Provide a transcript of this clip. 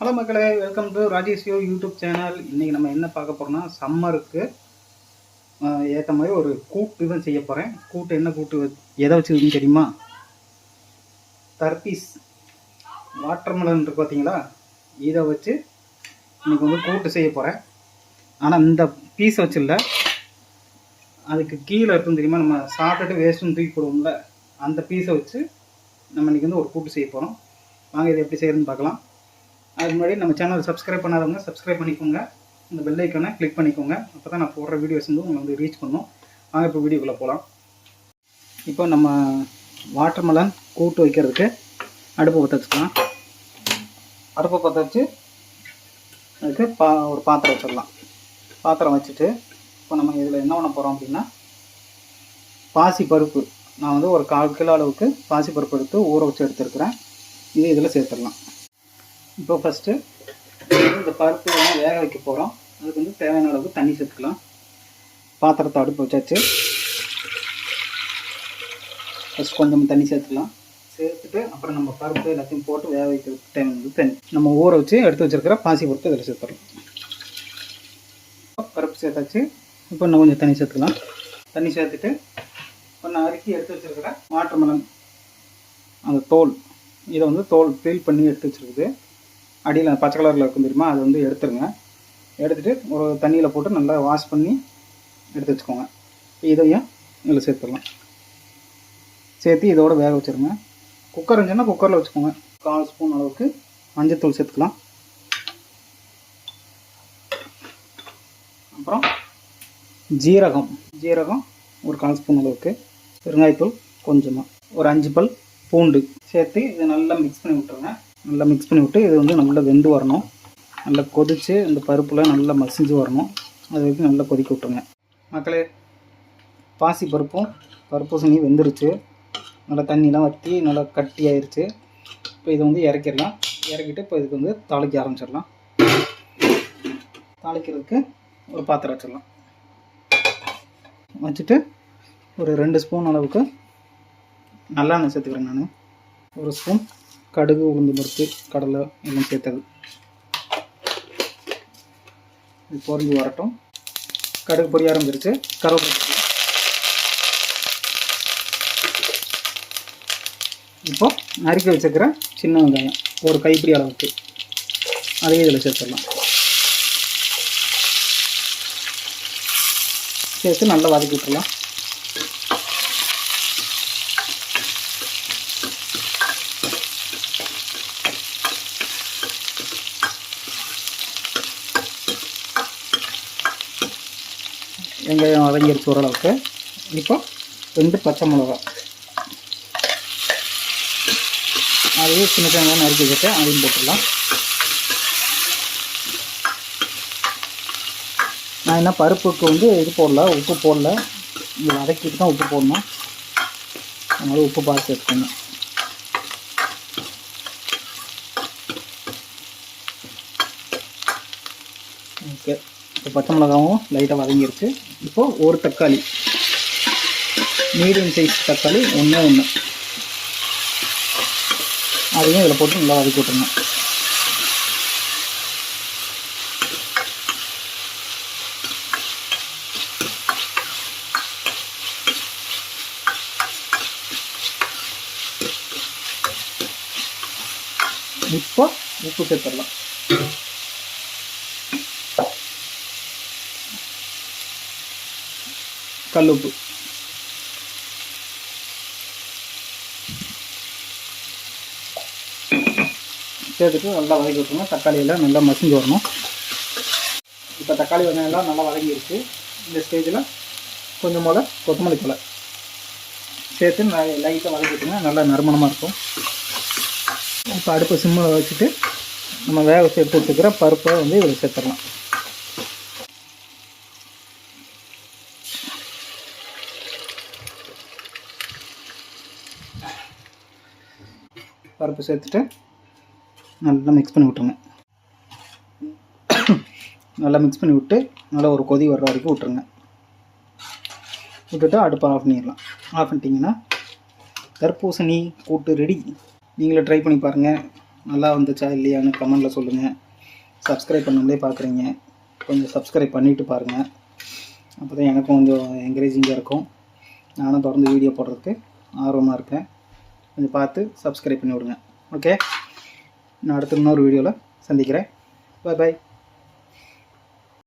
Hello மக்களே welcome to Rajesh yo YouTube channel. இன்றைக்கி நம்ம என்ன பார்க்க போகிறோம்னா சம்மருக்கு ஏற்ற மாதிரி ஒரு கூட்டு தான் செய்ய போகிறேன் கூட்டு என்ன கூட்டு வ- எதை வச்சுருக்குன்னு தெரியுமா? தர்பீஸ் வாட்டர்மெலன் இருக்கு பார்த்தீங்களா இதை வச்சு இன்றைக்கி வந்து கூட்டு செய்ய போகிறேன் ஆனால் இந்த பீஸை வச்சில்ல அதுக்கு கீழே இருக்கும் தெரியுமா? நம்ம சாப்பிட்டுட்டு வேஸ்ட்டுன்னு தூக்கி போடுவோம்ல அந்த பீஸை வச்சு நம்ம இன்றைக்கி வந்து ஒரு கூட்டு செய்ய போகிறோம் வாங்க இதை எப்படி செய்யறதுன்னு பார்க்கலாம். அதுக்கு முன்னாடி நம்ம சேனல் சப்ஸ்கிரைப் பண்ணாதவங்க சப்ஸ்கிரைப் பண்ணிக்கோங்க. இந்த பெல் ஐக்கானை கிளிக் பண்ணிக்கோங்க. அப்போ தான் நான் போடுற வீடியோஸ் வந்து உங்களை வந்து ரீச் பண்ணும். வாங்க இப்போ வீடியோக்குள்ளே போகலாம் இப்போ நம்ம வாட்டர்மெலன் கூட்டு வைக்கிறதுக்கு அடுப்பு பற்ற வச்சுக்கலாம். அடுப்பை பற்ற வச்சு அதுக்கு பா ஒரு பாத்திரம் வச்சிடலாம். பாத்திரம் வச்சுட்டு இப்போ நம்ம இதில் என்ன பண்ண போகிறோம் அப்படின்னா பாசி பருப்பு. நான் வந்து ஒரு கால் கிலோ அளவுக்கு பாசி பருப்பு எடுத்து ஊற வச்சு எடுத்துருக்குறேன். இது இதில் சேர்த்துடலாம். இப்போ ஃபஸ்ட்டு இந்த பருப்பு எல்லாம் வேக வைக்க போகிறோம் அதுக்கு வந்து தேவையான அளவுக்கு தண்ணி சேர்த்துக்கலாம். பாத்திரத்தை அடுப்பு வச்சாச்சு. ஃபஸ்ட் கொஞ்சம் தண்ணி சேர்த்துக்கலாம். சேர்த்துட்டு அப்புறம் நம்ம பருப்பு எல்லாத்தையும் போட்டு வேக வைக்கிற டைம் வந்து தண்ணி நம்ம ஊற வச்சு எடுத்து வச்சிருக்கிற பாசி பருப்பு இதில் சேர்த்துடலாம். பருப்பு சேர்த்தாச்சு. இப்போ இன்னும் கொஞ்சம் தண்ணி சேர்த்துக்கலாம். தண்ணி சேர்த்துட்டு இப்போ நான் எடுத்து வச்சிருக்கிற வாட்டர்மெலன் அந்த தோல் இதை வந்து தோல் பீல் பண்ணி எடுத்து வச்சிருக்குது. அடியில் பச்சை கலரில் இருக்கும் தெரியுமா? அதை வந்து எடுத்துருங்க. எடுத்துகிட்டு ஒரு தண்ணியில் போட்டு நல்லா வாஷ் பண்ணி எடுத்து வச்சுக்கோங்க. இதையும் இதில் சேர்த்துடலாம். சேர்த்து இதோட வேக வச்சுருங்க. குக்கர் இருந்துச்சுன்னா குக்கரில் வச்சுக்கோங்க. கால் ஸ்பூன் அளவுக்கு மஞ்சத்தூள் சேர்த்துக்கலாம். அப்புறம் ஜீரகம். ஜீரகம் ஒரு கால் ஸ்பூன் அளவுக்கு. பெருங்காயத்தூள் கொஞ்சமாக ஒரு அஞ்சு பல் பூண்டு. சேர்த்து இதை நல்லா மிக்ஸ் பண்ணி விட்டுருங்க. நல்லா மிக்ஸ் பண்ணி விட்டு இது வந்து நல்லா வெந்து வரணும். நல்லா கொதித்து இந்த பருப்புலாம் நல்லா மசிஞ்சு வரணும். அது வரைக்கும் நல்லா கொதிக்க விட்டுருங்க. மக்களே பாசி பருப்பும் பருப்பு சனி வெந்துருச்சு. நல்லா தண்ணிலாம் வற்றி நல்லா கட்டி ஆயிடுச்சு இப்போ இதை வந்து இறக்கிடலாம். இறக்கிட்டு இப்போ இதுக்கு வந்து தாளிக்க ஆரம்பிச்சிடலாம். தாளிக்கிறதுக்கு ஒரு பாத்திரம் வச்சிடலாம். வச்சுட்டு ஒரு ரெண்டு ஸ்பூன் அளவுக்கு நல்லெண்ணெய் சேர்த்துக்கிறேன் நான். ஒரு ஸ்பூன் கடுகு உளுந்து பருப்பு கடலை எல்லாம் சேர்த்தது. இது பொரிஞ்சு வரட்டும். கடுகு பொரிய ஆரம்பிச்சிருச்சு. கருவேப்பிலை இப்போ நறுக்கி வச்சுக்கிற சின்ன வெங்காயம் ஒரு கைப்பிடி அளவுக்கு. அதையும் இதில் சேர்த்துடலாம். சேர்த்து நல்லா வதக்கி விட்டுறலாம் வெங்காயம் வதங்கிருச்சு ஓரளவுக்கு. இப்போ ரெண்டு பச்சை மிளகா. அதையே சின்ன வெங்காயம் நறுக்கி வச்சுட்டு அதையும் போட்டுடலாம். நான் என்ன பருப்புக்கு வந்து இது போடல உப்பு போடல. இது வதக்கிட்டு தான் உப்பு போடணும். அதனால் உப்பு பார்த்து எடுத்துக்கணும் ஓகே இப்போ பச்சை மிளகாவும் லைட்டாக வதங்கியிருக்கு. இப்போ ஒரு தக்காளி மீடியம் சைஸ் தக்காளி ஒன்றே ஒன்று அதையும் இதில் போட்டு நல்லா வதக்கி விட்டுருங்க. இப்போ உப்பு சேர்த்துடலாம். கல் உப்பு சேர்த்துட்டு நல்லா வதக்கி விட்டுருங்க. தக்காளியெல்லாம் நல்லா மசிஞ்சு வரணும். இப்போ தக்காளி வெங்காயம் எல்லாம் நல்லா வதங்கிருச்சு இந்த ஸ்டேஜில் கொஞ்சம் போல் கொத்தமல்லி தலை சேர்த்து லைட்டாக வதக்கி விட்டுருங்க. நல்லா நறுமணமாக இருக்கும். இப்போ அடுப்பு சிம்மில் வச்சுட்டு நம்ம வேக வச்சு எடுத்து வச்சுக்கிற பருப்பை வந்து இதில் சேர்த்துடலாம். பருப்பு சேர்த்துட்டு நல்லா மிக்ஸ் பண்ணி விட்ருங்க நல்லா மிக்ஸ் பண்ணி விட்டு நல்லா ஒரு கொதி வர்ற வரைக்கும் விட்ருங்க விட்டுட்டு அடுப்பை ஆஃப் பண்ணிடலாம். ஆஃப் பண்ணிட்டீங்கன்னா தர்பூசணி கூட்டு ரெடி. நீங்களே ட்ரை பண்ணி பாருங்கள் நல்லா வந்துச்சா இல்லையான்னு கமெண்டில் சொல்லுங்கள் சப்ஸ்கிரைப் பண்ணாமலே பார்க்குறீங்க கொஞ்சம் சப்ஸ்கிரைப் பண்ணிவிட்டு பாருங்கள் அப்போ தான் எனக்கும் கொஞ்சம் என்கரேஜிங்காக இருக்கும். நானும் தொடர்ந்து வீடியோ போடுறதுக்கு ஆர்வமாக இருக்கேன். கொஞ்சம் பார்த்து சப்ஸ்கிரைப் பண்ணி விடுங்க. ஓகே நான் அடுத்த இன்னொரு வீடியோவில் சந்திக்கிறேன். பாய் பாய்